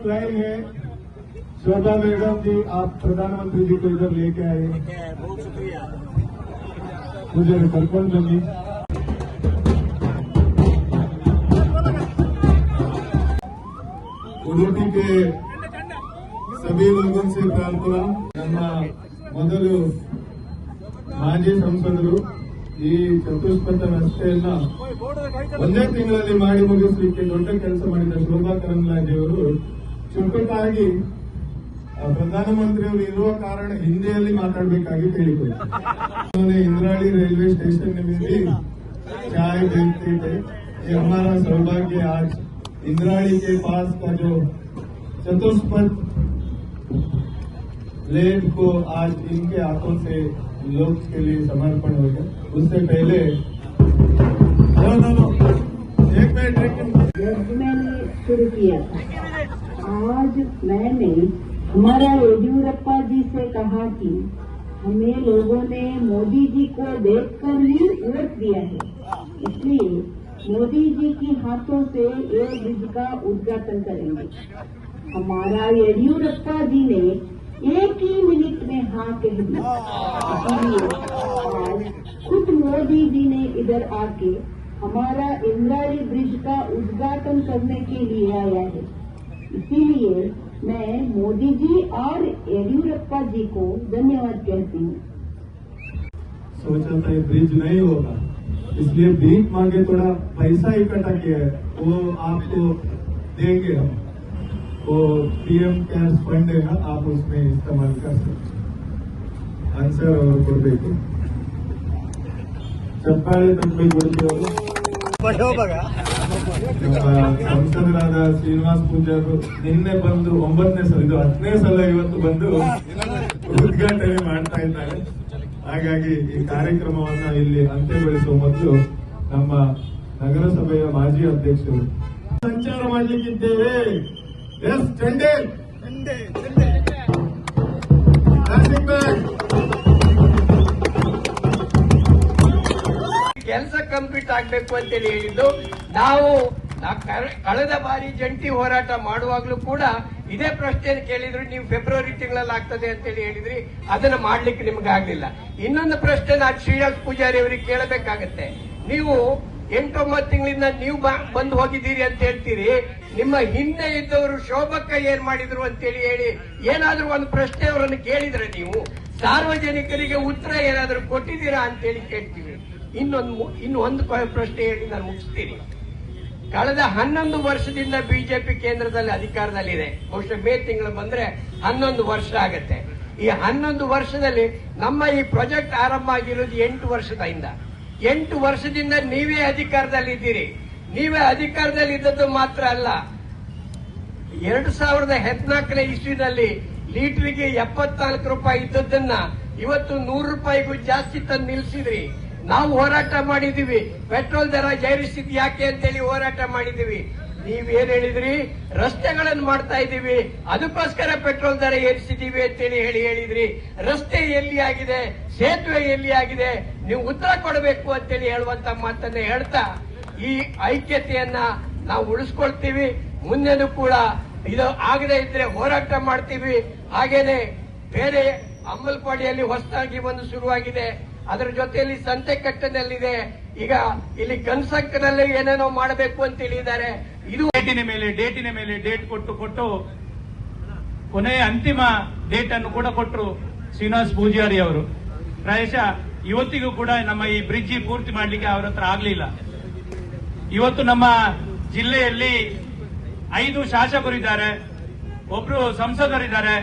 चतुष्पथ line है शोभा madam जी आप प्रधानमंत्री जी को इधर लेके आए बहुत शुक्रिया मुझे कल्पन बनी उडुपी के सभी लोगों से प्रार्थना ನಮ್ಮ ಮೊದಲು ಮಾಜಿ ಸಂಸದರು ಈ ಚತುಷ್ಪಥ ರಸ್ತೆಯನ್ನ ಒಂದೇ ತಿಂಗಳಲ್ಲಿ ಮಾಡಿ ಮುಗಿಸಲಿಕ್ಕೆ ದೊಡ್ಡ ಕೆಲಸ ಮಾಡಿದ ಶೋಭಾ ಕರಂದ್ಲಾಜೆ ಅವರು ಚುಟುಕಾಗಿ ಆ, ಪ್ರಧಾನಮಂತ್ರಿಯವರು ಇರುವ ಕಾರಣ ಹಿಂದಿಯಲ್ಲಿ ಮಾತಾಡಬೇಕಾಗಿ ಕೇಳಿಕೊಳ್ಳಿ उन्होंने इंद्राणी रेलवे स्टेशन में भी चाय बेचते थे ये हमारा सौभाग्य आज इंद्राणी के पास का जो चतुष्पथ लेन को आज इनके हाथों से लोग के लिए समर्पण हो गया उससे पहले नो, नो, नो, एक मिनट एक मिनट जब मैंने शुरू किया था आज मैंने हमारा येदियुरप्पा जी से कहा कि हमें लोगों ने मोदी जी को देखकर ही वोट दिया है। इसलिए मोदी जी के हाथों से ये ब्रिज का उद्घाटन करेंगे। हमारा येदियुरप्पा जी ने एक ही मिनट में हाँ कह दी। इसलिए आज खुद मोदी जी ने इधर आके हमारा इंद्राणी ब्रिज का उद्घाटन करने के लिए आया है। इसीलिए मैं मोदी जी और येडियूरप्पा जी को धन्यवाद कहती हूँ। सोचा था ये ब्रिज नहीं होगा। इसलिए भीख मांगे थोड़ा पैसा इकट्ठा किया है, वो आपको देंगे हम। वो पीएम कैश फंड है ना, आप उसमें इस्तेमाल कर सकते आंसर और गुड़ देखिए चप्पा तक भी गुड़ ಸಂಸದರಾದ ಶ್ರೀನಿವಾಸ್ ಪೂಜಾರು ನಿನ್ನೆ ಬಂದು ಒಂಬತ್ತನೇ ಸಲ ಇದು ಹತ್ತನೇ ಸಲ ಇವತ್ತು ಬಂದು ಉದ್ಘಾಟನೆ ಮಾಡ್ತಾ ಇದ್ದಾರೆ. ಹಾಗಾಗಿ ಈ ಕಾರ್ಯಕ್ರಮವನ್ನ ಇಲ್ಲಿ ಅಂತ್ಯಗೊಳಿಸುವ ಮೊದಲು ನಮ್ಮ ನಗರಸಭೆಯ ಮಾಜಿ ಅಧ್ಯಕ್ಷರು. ಸಂಚಾರ ಮಾಡಲಿಕ್ಕಿದ್ದೇವೆ. ಎಸ್ ಚಂಡೆ. ಕಂಪ್ಲೀಟ್ ಆಗ್ಬೇಕು ಅಂತೇಳಿ ಹೇಳಿದ್ದು, ನಾವು ಕಳೆದ ಬಾರಿ ಜಂಟಿ ಹೋರಾಟ ಮಾಡುವಾಗ್ಲೂ ಕೂಡ ಇದೇ ಪ್ರಶ್ನೆ ಕೇಳಿದ್ರು, ನೀವು ಫೆಬ್ರವರಿ ತಿಂಗಳಲ್ಲಿ ಆಗ್ತದೆ ಅಂತೇಳಿ ಹೇಳಿದ್ರಿ, ಅದನ್ನ ಮಾಡ್ಲಿಕ್ಕೆ ನಿಮ್ಗೆ ಆಗ್ಲಿಲ್ಲ. ಇನ್ನೊಂದು ಪ್ರಶ್ನೆ ನಾ ಶ್ರೀರಾಜ್ ಪೂಜಾರಿ ಅವರಿಗೆ ಕೇಳಬೇಕಾಗತ್ತೆ. ನೀವು ಎಂಟೊಂಬತ್ತು ತಿಂಗಳಿಂದ ನೀವು ಬಂದು ಹೋಗಿದ್ದೀರಿ ಅಂತ ಹೇಳ್ತೀರಿ, ನಿಮ್ಮ ಹಿಂದೆ ಇದ್ದವರು ಶೋಭಕ್ಕ ಏನ್ ಮಾಡಿದ್ರು ಅಂತೇಳಿ ಹೇಳಿ, ಏನಾದ್ರೂ ಒಂದು ಪ್ರಶ್ನೆ ಅವರನ್ನು ಕೇಳಿದ್ರೆ ನೀವು, ಸಾರ್ವಜನಿಕರಿಗೆ ಉತ್ತರ ಏನಾದ್ರೂ ಕೊಟ್ಟಿದ್ದೀರಾ ಅಂತೇಳಿ ಕೇಳ್ತೀವಿ. ಇನ್ನೊಂದು ಇನ್ನು ಒಂದು ಪ್ರಶ್ನೆ ಹೇಳಿ ನಾನು ಮುಗಿಸ್ತೀನಿ. ಕಳೆದ ಹನ್ನೊಂದು ವರ್ಷದಿಂದ ಬಿಜೆಪಿ ಕೇಂದ್ರದಲ್ಲಿ ಅಧಿಕಾರದಲ್ಲಿದೆ. ಬಹುಶಃ ಮೇ ತಿಂಗಳು ಬಂದ್ರೆ ಹನ್ನೊಂದು ವರ್ಷ ಆಗತ್ತೆ. ಈ ಹನ್ನೊಂದು ವರ್ಷದಲ್ಲಿ ನಮ್ಮ ಈ ಪ್ರಾಜೆಕ್ಟ್ ಆರಂಭ ಆಗಿರೋದು ಎಂಟು ವರ್ಷದ ಹಿಂದ ಎಂಟು ವರ್ಷದಿಂದ ನೀವೇ ಅಧಿಕಾರದಲ್ಲಿ ಇದ್ದೀರಿ. ನೀವೇ ಅಧಿಕಾರದಲ್ಲಿ ಇದ್ದದ್ದು ಮಾತ್ರ ಅಲ್ಲ. ಎರಡು ಸಾವಿರದ ಹದಿನಾಲ್ಕನೇ ಇಸ್ವಿನಲ್ಲಿ ಲೀಟರ್ಗೆ ಎಪ್ಪತ್ನಾಲ್ಕು ರೂಪಾಯಿ ಇದ್ದದ್ದನ್ನ ಇವತ್ತು ನೂರು ರೂಪಾಯಿಗೂ ಜಾಸ್ತಿ ತಂದು ನಿಲ್ಸಿದ್ರಿ. ನಾವು ಹೋರಾಟ ಮಾಡಿದೀವಿ ಪೆಟ್ರೋಲ್ ದರ ಜೈರಿಸಿದ್ ಯಾಕೆ ಅಂತೇಳಿ ಹೋರಾಟ ಮಾಡಿದೀವಿ ನೀವೇನ್ ಹೇಳಿದ್ರಿ? ರಸ್ತೆಗಳನ್ನು ಮಾಡ್ತಾ ಇದೀವಿ ಅದಕ್ಕೋಸ್ಕರ ಪೆಟ್ರೋಲ್ ದರ ಏರಿಸಿದೀವಿ ಅಂತೇಳಿ ಹೇಳಿ ಹೇಳಿದ್ರಿ. ರಸ್ತೆ ಎಲ್ಲಿ ಆಗಿದೆ? ಸೇತುವೆ ಎಲ್ಲಿ ಆಗಿದೆ? ನೀವು ಉತ್ತರ ಕೊಡಬೇಕು ಅಂತೇಳಿ ಹೇಳುವಂತ ಮಾತನ್ನ ಹೇಳ್ತಾ ಈ ಐಕ್ಯತೆಯನ್ನ ನಾವು ಉಳಿಸ್ಕೊಳ್ತೀವಿ. ಮುಂದೆನೂ ಕೂಡ ಇದು ಆಗದೆ ಇದ್ರೆ ಹೋರಾಟ ಮಾಡ್ತೀವಿ. ಹಾಗೇನೆ ಬೇರೆ ಅಂಬಲ್ಪಾಡಿಯಲ್ಲಿ ಹೊಸದಾಗಿ ಒಂದು ಶುರುವಾಗಿದೆ. ಅದರ ಜೊತೆಯಲ್ಲಿ ಸಂತೆಕಟ್ಟನಲ್ಲಿದೆ ಈಗ ಇಲ್ಲಿ ಗನ್ಸಂಕನಲ್ಲಿ ಏನೇನೋ ಮಾಡಬೇಕು ಅಂತ ಹೇಳಿದ್ದಾರೆ. ಇದು ಡೇಟಿನ ಮೇಲೆ ಡೇಟಿನ ಮೇಲೆ ಡೇಟ್ ಕೊಟ್ಟು ಕೊಟ್ಟು ಕೊನೆಯ ಅಂತಿಮ ಡೇಟ್ ಅನ್ನು ಕೂಡ ಕೊಟ್ಟರು ಶ್ರೀನಿವಾಸ್ ಪೂಜಾರಿ ಅವರು. ಪ್ರಾಯಶಃ ಇವತ್ತಿಗೂ ಕೂಡ ನಮ್ಮ ಈ ಬ್ರಿಡ್ಜ್ ಪೂರ್ತಿ ಮಾಡಲಿಕ್ಕೆ ಅವರ ಹತ್ರ ಆಗಲಿಲ್ಲ. ಇವತ್ತು ನಮ್ಮ ಜಿಲ್ಲೆಯಲ್ಲಿ ಐದು ಶಾಸಕರಿದ್ದಾರೆ ಒಬ್ರು ಸಂಸದರಿದ್ದಾರೆ.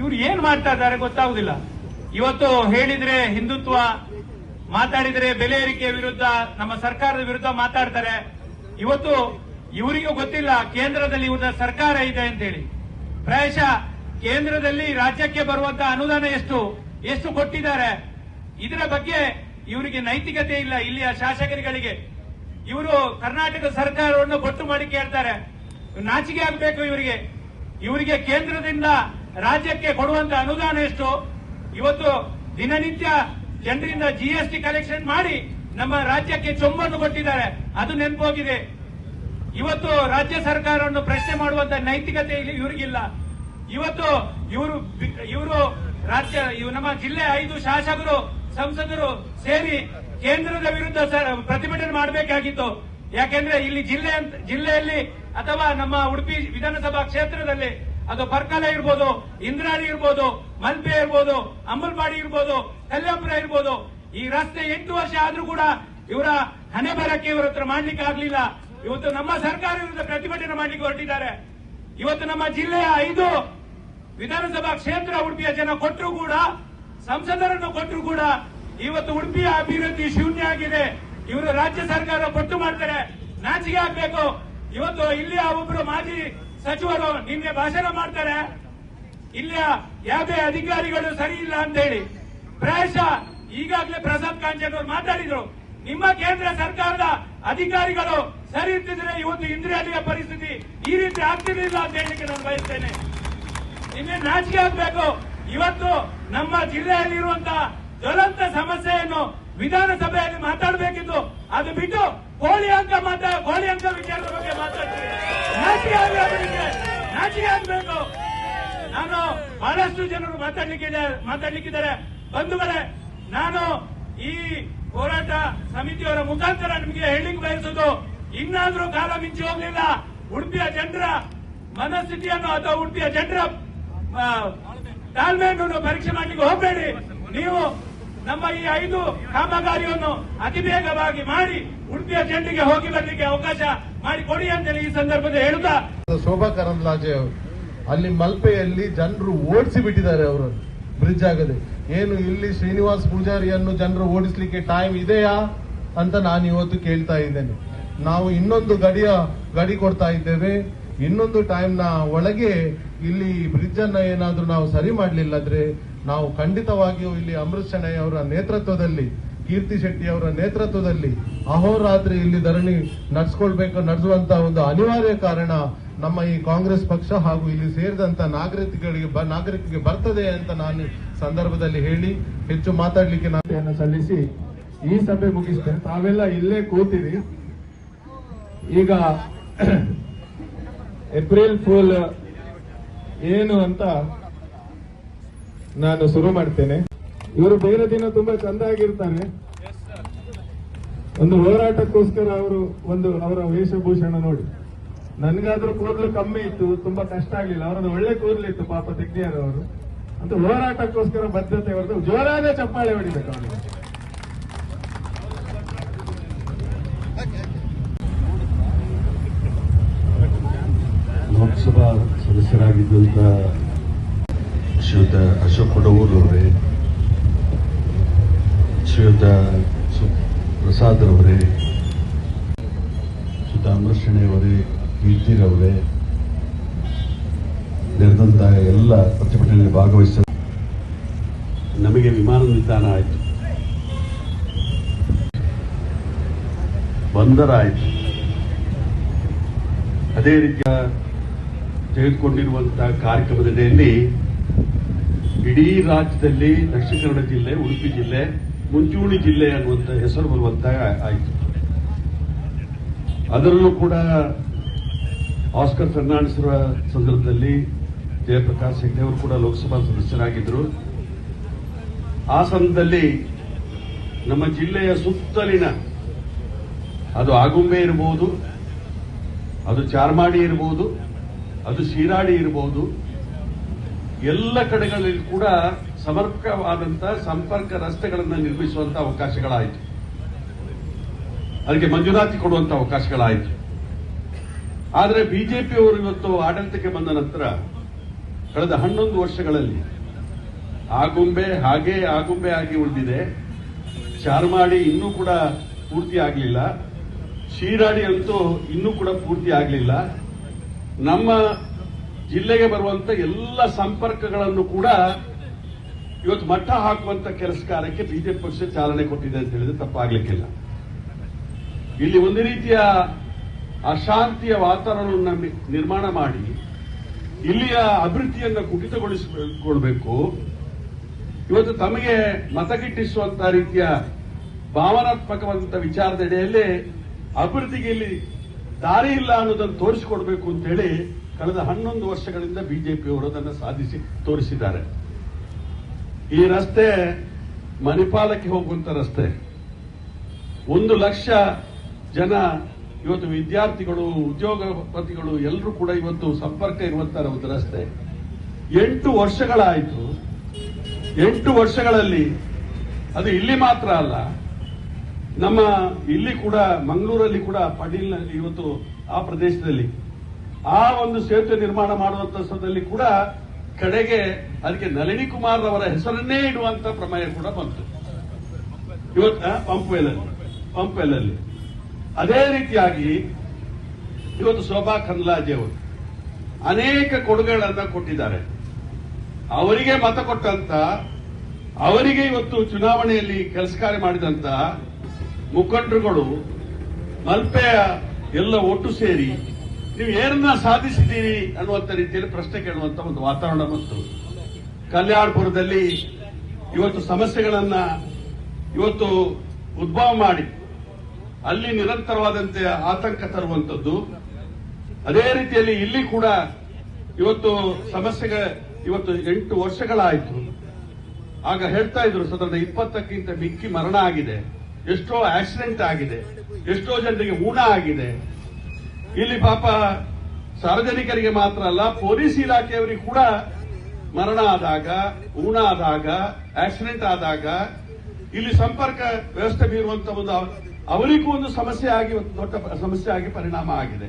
ಇವ್ರು ಏನ್ ಮಾಡ್ತಾ ಇದ್ದಾರೆ ಗೊತ್ತಾಗುದಿಲ್ಲ. ಇವತ್ತು ಹೇಳಿದ್ರೆ ಹಿಂದುತ್ವ, ಮಾತಾಡಿದರೆ ಬೆಲೆ ಏರಿಕೆ ವಿರುದ್ಧ, ನಮ್ಮ ಸರ್ಕಾರದ ವಿರುದ್ಧ ಮಾತಾಡ್ತಾರೆ. ಇವತ್ತು ಇವರಿಗೂ ಗೊತ್ತಿಲ್ಲ, ಕೇಂದ್ರದಲ್ಲಿ ಇವರ ಸರ್ಕಾರ ಇದೆ ಅಂತೇಳಿ. ಪ್ರಾಯಶಃ ಕೇಂದ್ರದಲ್ಲಿ ರಾಜ್ಯಕ್ಕೆ ಬರುವಂತಹ ಅನುದಾನ ಎಷ್ಟು ಎಷ್ಟು ಕೊಟ್ಟಿದ್ದಾರೆ? ಇದರ ಬಗ್ಗೆ ಇವರಿಗೆ ನೈತಿಕತೆ ಇಲ್ಲ, ಇಲ್ಲಿಯ ಶಾಸಕರುಗಳಿಗೆ. ಇವರು ಕರ್ನಾಟಕ ಸರ್ಕಾರವನ್ನು ಗೊತ್ತು ಮಾಡಿ ಕೇಳ್ತಾರೆ. ನಾಚಿಕೆ ಆಗಬೇಕು ಇವರಿಗೆ. ಇವರಿಗೆ ಕೇಂದ್ರದಿಂದ ರಾಜ್ಯಕ್ಕೆ ಕೊಡುವಂತ ಅನುದಾನ ಎಷ್ಟು? ಇವತ್ತು ದಿನನಿತ್ಯ ಜನರಿಂದ ಜಿಎಸ್ಟಿ ಕಲೆಕ್ಷನ್ ಮಾಡಿ ನಮ್ಮ ರಾಜ್ಯಕ್ಕೆ ಚೊಂಬನ್ನು ಕೊಟ್ಟಿದ್ದಾರೆ. ಅದು ನೆನಪೋಗಿದೆ. ಇವತ್ತು ರಾಜ್ಯ ಸರ್ಕಾರವನ್ನು ಪ್ರಶ್ನೆ ಮಾಡುವಂತ ನೈತಿಕತೆ ಇಲ್ಲಿ ಇವರಿಗಿಲ್ಲ. ಇವತ್ತು ಇವರು ಇವರು ರಾಜ್ಯ ನಮ್ಮ ಜಿಲ್ಲೆ ಐದು ಶಾಸಕರು, ಸಂಸದರು ಸೇರಿ ಕೇಂದ್ರದ ವಿರುದ್ಧ ಪ್ರತಿಭಟನೆ ಮಾಡಬೇಕಾಗಿತ್ತು. ಯಾಕೆಂದ್ರೆ ಇಲ್ಲಿ ಜಿಲ್ಲೆ ಜಿಲ್ಲೆಯಲ್ಲಿ ಅಥವಾ ನಮ್ಮ ಉಡುಪಿ ವಿಧಾನಸಭಾ ಕ್ಷೇತ್ರದಲ್ಲಿ ಅದು ಬರ್ಕಾಲ ಇರ್ಬೋದು, ಇಂದ್ರಾಣಿ ಇರ್ಬೋದು, ಮಲ್ಪೆ ಇರ್ಬೋದು, ಅಂಬಲ್ಪಾಡಿ ಇರ್ಬೋದು, ಕಲ್ಯಾಪುರ ಇರ್ಬೋದು. ಈ ರಸ್ತೆ ಎಂಟು ವರ್ಷ ಆದ್ರೂ ಕೂಡ ಇವರ ಹಣೆ ಬರಕ್ಕೆ ಇವರ ಹತ್ರ ಮಾಡ್ಲಿಕ್ಕೆ ಆಗ್ಲಿಲ್ಲ. ಇವತ್ತು ನಮ್ಮ ಸರ್ಕಾರ ವಿರುದ್ಧ ಪ್ರತಿಭಟನೆ ಮಾಡ್ಲಿಕ್ಕೆ ಹೊರಟಿದ್ದಾರೆ. ಇವತ್ತು ನಮ್ಮ ಜಿಲ್ಲೆಯ ಐದು ವಿಧಾನಸಭಾ ಕ್ಷೇತ್ರ ಉಡುಪಿಯ ಜನ ಕೊಟ್ಟರು ಕೂಡ, ಸಂಸದರನ್ನು ಕೊಟ್ಟರು ಕೂಡ ಇವತ್ತು ಉಡುಪಿಯ ಅಭಿವೃದ್ಧಿ ಶೂನ್ಯ ಆಗಿದೆ. ಇವರು ರಾಜ್ಯ ಸರ್ಕಾರ ಕೊಟ್ಟು ಮಾಡ್ತಾರೆ. ನಾಚಿಕೆ ಆಗ್ಬೇಕು. ಇವತ್ತು ಇಲ್ಲಿ ಒಬ್ಬರು ಮಾಜಿ ಸಚಿವರು ನಿನ್ನೆ ಭಾಷಣ ಮಾಡ್ತಾರೆ. ಇಲ್ಲ, ಯಾವುದೇ ಅಧಿಕಾರಿಗಳು ಸರಿ ಇಲ್ಲ ಅಂತ ಹೇಳಿ ಪ್ರಾಯಶ ಈಗಾಗಲೇ ಪ್ರಸಾದ್ ಕಾಂಚನವರು ಮಾತಾಡಿದ್ರು. ನಿಮ್ಮ ಕೇಂದ್ರ ಸರ್ಕಾರದ ಅಧಿಕಾರಿಗಳು ಸರಿ ಇರ್ತಿದ್ರೆ ಇವತ್ತು ಇಂದ್ರಿಯಾಲಿಯ ಪರಿಸ್ಥಿತಿ ಈ ರೀತಿ ಆಗ್ತಿರ್ಲಿಲ್ಲ ಅಂತ ಹೇಳಲಿಕ್ಕೆ ನಾನು ಬಯಸ್ತೇನೆ. ನಿನ್ನೆ ನಾಚಿಕೆ ಆಗ್ಬೇಕು. ಇವತ್ತು ನಮ್ಮ ಜಿಲ್ಲೆಯಲ್ಲಿರುವಂತಹ ಜ್ವಲಂತ ಸಮಸ್ಯೆಯನ್ನು ವಿಧಾನಸಭೆಯಲ್ಲಿ ಮಾತಾಡಬೇಕಿತ್ತು. ಅದು ಬಿಟ್ಟು ಕೋಳಿ ಅಂಕ ಮಾತಾ ಕೋಳಿ ಅಂಕ ವಿಚಾರದ ಬಗ್ಗೆ ಮಾತಾಡ್ತೀವಿ ನಾಚಿಕೆ ಆಗ್ಬೇಕು ನಿಮ್ಗೆ. ನಾಚಿಕೆ ಆಗ್ಬೇಕು ನಾನು ಬಹಳಷ್ಟು ಜನರು ಮಾತಾಡ್ಲಿಕ್ಕೆ ಮಾತಾಡ್ಲಿಕ್ಕಿದ್ದಾರೆ. ಬಂಧುಗಳೇ, ನಾನು ಈ ಹೋರಾಟ ಸಮಿತಿಯವರ ಮುಖಾಂತರ ನಿಮಗೆ ಹೇಳಲಿಕ್ಕೆ ಬಯಸೋದು ಇನ್ನಾದ್ರೂ ಕಾಲ ಮಿಂಚಿ ಹೋಗ್ಲಿಲ್ಲ. ಉಡುಪಿಯ ಜನರ ಮನಸ್ಥಿತಿಯನ್ನು ಅಥವಾ ಉಡುಪಿಯ ಜನರ ತಾಳ್ಮೆಯನ್ನು ಪರೀಕ್ಷೆ ಮಾಡಲಿಕ್ಕೆ ಹೋಗಬೇಡಿ. ನೀವು ನಮ್ಮ ಈ ಐದು ಕಾಮಗಾರಿಯನ್ನು ಅತಿ ಬೇಗವಾಗಿ ಮಾಡಿ, ಉಡುಪಿಯ ಜನರಿಗೆ ಹೋಗಿ ಬರಲಿಕ್ಕೆ ಅವಕಾಶ ಮಾಡಿಕೊಡಿ ಅಂತೇಳಿ ಈ ಸಂದರ್ಭದಲ್ಲಿ ಹೇಳುತ್ತಾ ಶೋಭಾ ಕರಂದ್ಲಾಜೆ ಅವರು. ಅಲ್ಲಿ ಮಲ್ಪೆಯಲ್ಲಿ ಜನರು ಓಡಿಸಿ ಬಿಟ್ಟಿದ್ದಾರೆ ಅವರು. ಬ್ರಿಡ್ಜ್ ಆಗದೆ. ಏನು ಇಲ್ಲಿ ಶ್ರೀನಿವಾಸ್ ಪೂಜಾರಿಯನ್ನು ಜನರು ಓಡಿಸ್ಲಿಕ್ಕೆ ಟೈಮ್ ಇದೆಯಾ ಅಂತ ನಾನು ಇವತ್ತು ಕೇಳ್ತಾ ಇದ್ದೇನೆ. ನಾವು ಇನ್ನೊಂದು ಗಡಿಯ, ಗಡಿ ಕೊಡ್ತಾ ಇದ್ದೇವೆ. ಇನ್ನೊಂದು ಟೈಮ್ನ ಒಳಗೆ ಇಲ್ಲಿ ಬ್ರಿಡ್ಜ್ ಅನ್ನ ಏನಾದ್ರೂ ನಾವು ಸರಿ ಮಾಡಲಿಲ್ಲದ್ರೆ ನಾವು ಖಂಡಿತವಾಗಿಯೂ ಇಲ್ಲಿ ಅಮೃತ್ ಶೆಣೈ ಅವರ ನೇತೃತ್ವದಲ್ಲಿ, ಕೀರ್ತಿ ಶೆಟ್ಟಿ ಅವರ ನೇತೃತ್ವದಲ್ಲಿ ಅಹೋರಾತ್ರಿ ಇಲ್ಲಿ ಧರಣಿ ನಡೆಸ್ಕೊಳ್ಬೇಕು, ನಡೆಸುವಂತ ಒಂದು ಅನಿವಾರ್ಯ ಕಾರಣ ನಮ್ಮ ಈ ಕಾಂಗ್ರೆಸ್ ಪಕ್ಷ ಹಾಗೂ ಇಲ್ಲಿ ಸೇರಿದಂತ ನಾಗರಿಕರಿಗೆ ನಾಗರಿಕರಿಗೆ ಬರ್ತದೆ ಅಂತ ನಾನು ಸಂದರ್ಭದಲ್ಲಿ ಹೇಳಿ ಹೆಚ್ಚು ಮಾತಾಡ್ಲಿಕ್ಕೆ ನಾನು ಸಲ್ಲಿಸಿ ಈ ಸಭೆ ಮುಗಿಸ್ತೇನೆ. ತಾವೆಲ್ಲ ಇಲ್ಲೇ ಕೂತಿರಿ. ಈಗ ಏಪ್ರಿಲ್ ಫೂಲ್ ಏನು ಅಂತ ನಾನು ಶುರು ಮಾಡ್ತೇನೆ. ಇವರು ಬೇರೆ ದಿನ ತುಂಬಾ ಚಂದ ಆಗಿರ್ತಾರೆ. ಒಂದು ಹೋರಾಟಕ್ಕೋಸ್ಕರ ಅವರು ಒಂದು ಅವರ ವೇಷಭೂಷಣ ನೋಡಿ. ನನ್ಗಾದ್ರೂ ಕೂದಲು ಕಮ್ಮಿ ಇತ್ತು, ತುಂಬಾ ಕಷ್ಟ ಆಗಲಿಲ್ಲ. ಅವರದ್ದು ಒಳ್ಳೆ ಕೂದಲಿತ್ತು ಪಾಪ ತೆಗ್ದಿಯಾರ ಅವರು ಅಂತ ಹೋರಾಟಕ್ಕೋಸ್ಕರ ಭದ್ರತೆ ಹೊರತು ಜೋರಾದ ಚಪ್ಪಾಳೆ ಹೊಡಿಬೇಕು ಅವರಿಗೆ ಲೋಕಸಭಾ ಸದಸ್ಯರಾಗಿದ್ದಂತ ಶ್ರೀಯುತ ಅಶೋಕ್ ಕೊಡವೂರ್ ಅವರೇ ಶ್ರೀಯುತ ಪ್ರಸಾದ್ ಅವರೇ ಶ್ರೀಯುತ ಅಮೃಷಣೆ ಅವರೇ ಕೀರ್ತಿರವರೇ ನಡೆದಂಥ ಎಲ್ಲ ಪ್ರತಿಭಟನೆಯಲ್ಲಿ ಭಾಗವಹಿಸ ನಮಗೆ ವಿಮಾನ ನಿಲ್ದಾಣ ಆಯಿತು. ಬಂದರ ಆಯಿತು. ಅದೇ ರೀತಿಯ ತೆಗೆದುಕೊಂಡಿರುವಂತಹ ಕಾರ್ಯಕ್ರಮದಡಿಯಲ್ಲಿ ಇಡೀ ರಾಜ್ಯದಲ್ಲಿ ದಕ್ಷಿಣ ಕನ್ನಡ ಜಿಲ್ಲೆ, ಉಡುಪಿ ಜಿಲ್ಲೆ, ಮುಂಚೂಣಿ ಜಿಲ್ಲೆ ಅನ್ನುವಂಥ ಹೆಸರು ಬರುವಂತಹ ಆಯಿತು. ಅದರಲ್ಲೂ ಕೂಡ ಆಸ್ಕರ್ ಫರ್ನಾಂಡಿಸ್ ಇರುವ ಸಂದರ್ಭದಲ್ಲಿ ಜಯಪ್ರಕಾಶ್ ಹೆಗ್ಡೆ ಅವರು ಕೂಡ ಲೋಕಸಭಾ ಸದಸ್ಯರಾಗಿದ್ದರು. ಆ ಸಂದರ್ಭದಲ್ಲಿ ನಮ್ಮ ಜಿಲ್ಲೆಯ ಸುತ್ತಲಿನ ಅದು ಆಗುಂಬೆ ಇರಬಹುದು ಅದು ಚಾರ್ಮಾಡಿ ಇರಬಹುದು ಅದು ಶಿರಾಡಿ ಇರಬಹುದು ಎಲ್ಲ ಕಡೆಗಳಲ್ಲಿ ಕೂಡ ಸಮರ್ಪಕವಾದಂತಹ ಸಂಪರ್ಕ ರಸ್ತೆಗಳನ್ನು ನಿರ್ಮಿಸುವಂತ ಅವಕಾಶಗಳಾಯಿತು. ಅದಕ್ಕೆ ಮಂಜೂರಾತಿ ಕೊಡುವಂತ ಅವಕಾಶಗಳಾಯಿತು. ಆದರೆ ಬಿಜೆಪಿಯವರು ಇವತ್ತು ಆಡಳಿತಕ್ಕೆ ಬಂದ ನಂತರ ಕಳೆದ ಹನ್ನೊಂದು ವರ್ಷಗಳಲ್ಲಿ ಆಗುಂಬೆ ಹಾಗೆ ಆಗುಂಬೆ ಆಗಿ ಉಳಿದಿದೆ. ಚಾರ್ಮಾಡಿ ಇನ್ನೂ ಕೂಡ ಪೂರ್ತಿ ಆಗಲಿಲ್ಲ. ಶಿರಾಡಿ ಅಂತೂ ಇನ್ನೂ ಕೂಡ ಪೂರ್ತಿ ಆಗಲಿಲ್ಲ. ನಮ್ಮ ಜಿಲ್ಲೆಗೆ ಬರುವಂತ ಎಲ್ಲ ಸಂಪರ್ಕಗಳನ್ನು ಕೂಡ ಇವತ್ತು ಮಟ್ಟ ಹಾಕುವಂತ ಕೆಲಸ ಕಾರ್ಯಕ್ಕೆ ಬಿಜೆಪಿ ಪಕ್ಷ ಚಾಲನೆ ಕೊಟ್ಟಿದೆ ಅಂತ ಹೇಳಿದ್ರೆ ತಪ್ಪಾಗ್ಲಿಕ್ಕಿಲ್ಲ. ಇಲ್ಲಿ ಒಂದು ರೀತಿಯ ಅಶಾಂತಿಯ ವಾತಾವರಣವನ್ನು ನಿರ್ಮಾಣ ಮಾಡಿ ಇಲ್ಲಿಯ ಅಭಿವೃದ್ಧಿಯನ್ನು ಕುಟಿತಗೊಳಿಸಿಕೊಳ್ಬೇಕು ಇವತ್ತು ತಮಗೆ ಮತಗಿಟ್ಟಿಸುವಂತಹ ರೀತಿಯ ಭಾವನಾತ್ಮಕವಾದಂತಹ ವಿಚಾರದೆಡೆಯಲ್ಲಿ ಅಭಿವೃದ್ಧಿಗೆ ಇಲ್ಲಿ ದಾರಿ ಇಲ್ಲ ಅನ್ನೋದನ್ನು ತೋರಿಸಿಕೊಡ್ಬೇಕು ಅಂತೇಳಿ ಕಳೆದ ಹನ್ನೊಂದು ವರ್ಷಗಳಿಂದ ಬಿಜೆಪಿಯವರು ಅದನ್ನು ಸಾಧಿಸಿ ತೋರಿಸಿದ್ದಾರೆ. ಈ ರಸ್ತೆ ಮಣಿಪಾಲಕ್ಕೆ ಹೋಗುವಂತ ರಸ್ತೆ. ಒಂದು ಲಕ್ಷ ಜನ ಇವತ್ತು ವಿದ್ಯಾರ್ಥಿಗಳು, ಉದ್ಯೋಗಪತಿಗಳು ಎಲ್ಲರೂ ಕೂಡ ಇವತ್ತು ಸಂಪರ್ಕ ಇರುವಂತ ಒಂದು ರಸ್ತೆ. ಎಂಟು ವರ್ಷಗಳಾಯಿತು. ಎಂಟು ವರ್ಷಗಳಲ್ಲಿ ಅದು ಇಲ್ಲಿ ಮಾತ್ರ ಅಲ್ಲ. ನಮ್ಮ ಇಲ್ಲಿ ಕೂಡ, ಮಂಗಳೂರಲ್ಲಿ ಕೂಡ ಪಡೀಲ್ ಇವತ್ತು ಆ ಪ್ರದೇಶದಲ್ಲಿ ಆ ಒಂದು ಸೇತುವೆ ನಿರ್ಮಾಣ ಮಾಡುವಂತ ಸಂದರ್ಭದಲ್ಲಿ ಕೂಡ ಕಡೆಗೆ ಅದಕ್ಕೆ ನಳಿನಿ ಕುಮಾರ್ ಅವರ ಹೆಸರನ್ನೇ ಇಡುವಂತ ಪ್ರಮೇಯ ಕೂಡ ಬಂತು. ಇವತ್ತು ಪಂಪ್ವೆಲಲ್ಲಿ ಪಂಪ್ವೆಲಲ್ಲಿ ಅದೇ ರೀತಿಯಾಗಿ ಇವತ್ತು ಶೋಭಾ ಅವರು ಅನೇಕ ಕೊಡುಗೆಗಳನ್ನ ಕೊಟ್ಟಿದ್ದಾರೆ. ಅವರಿಗೆ ಮತ ಕೊಟ್ಟಂತ, ಅವರಿಗೆ ಇವತ್ತು ಚುನಾವಣೆಯಲ್ಲಿ ಕೆಲಸ ಕಾರ್ಯ ಮಾಡಿದಂತ ಮುಖಂಡರುಗಳು, ಮಲ್ಪೆಯ ಎಲ್ಲ ಒಟ್ಟು ಸೇರಿ ನೀವು ಏನನ್ನ ಸಾಧಿಸಿದ್ದೀರಿ ಅನ್ನುವಂತ ರೀತಿಯಲ್ಲಿ ಪ್ರಶ್ನೆ ಕೇಳುವಂತ ಒಂದು ವಾತಾವರಣ ಬಂತು. ಕಲ್ಯಾಣಪುರದಲ್ಲಿ ಇವತ್ತು ಸಮಸ್ಯೆಗಳನ್ನ ಇವತ್ತು ಉದ್ಭವ ಮಾಡಿ ಅಲ್ಲಿ ನಿರಂತರವಾದಂತೆ ಆತಂಕ ತರುವಂತದ್ದು ಅದೇ ರೀತಿಯಲ್ಲಿ ಇಲ್ಲಿ ಕೂಡ ಇವತ್ತು ಸಮಸ್ಯೆಗೆ ಇವತ್ತು ಎಂಟು ವರ್ಷಗಳಾಯಿತು. ಆಗ ಹೇಳ್ತಾ ಇದ್ರು ಸಾಧಾರಣ ಇಪ್ಪತ್ತಕ್ಕಿಂತ ಮಿಕ್ಕಿ ಮರಣ ಆಗಿದೆ. ಎಷ್ಟೋ ಆಕ್ಸಿಡೆಂಟ್ ಆಗಿದೆ. ಎಷ್ಟೋ ಜನರಿಗೆ ಊಣ ಆಗಿದೆ. ಇಲ್ಲಿ ಪಾಪ ಸಾರ್ವಜನಿಕರಿಗೆ ಮಾತ್ರ ಅಲ್ಲ, ಪೊಲೀಸ್ ಇಲಾಖೆಯವರಿಗೆ ಕೂಡ ಮರಣ ಆದಾಗ, ಊಣ ಆದಾಗ, ಆಕ್ಸಿಡೆಂಟ್ ಆದಾಗ, ಇಲ್ಲಿ ಸಂಪರ್ಕ ವ್ಯವಸ್ಥೆ ಬೀರುವಂತ ಒಂದು ಅವರಿಗೂ ಒಂದು ಸಮಸ್ಯೆ ಆಗಿ ಒಂದು ದೊಡ್ಡ ಸಮಸ್ಯೆ ಆಗಿ ಪರಿಣಾಮ ಆಗಿದೆ.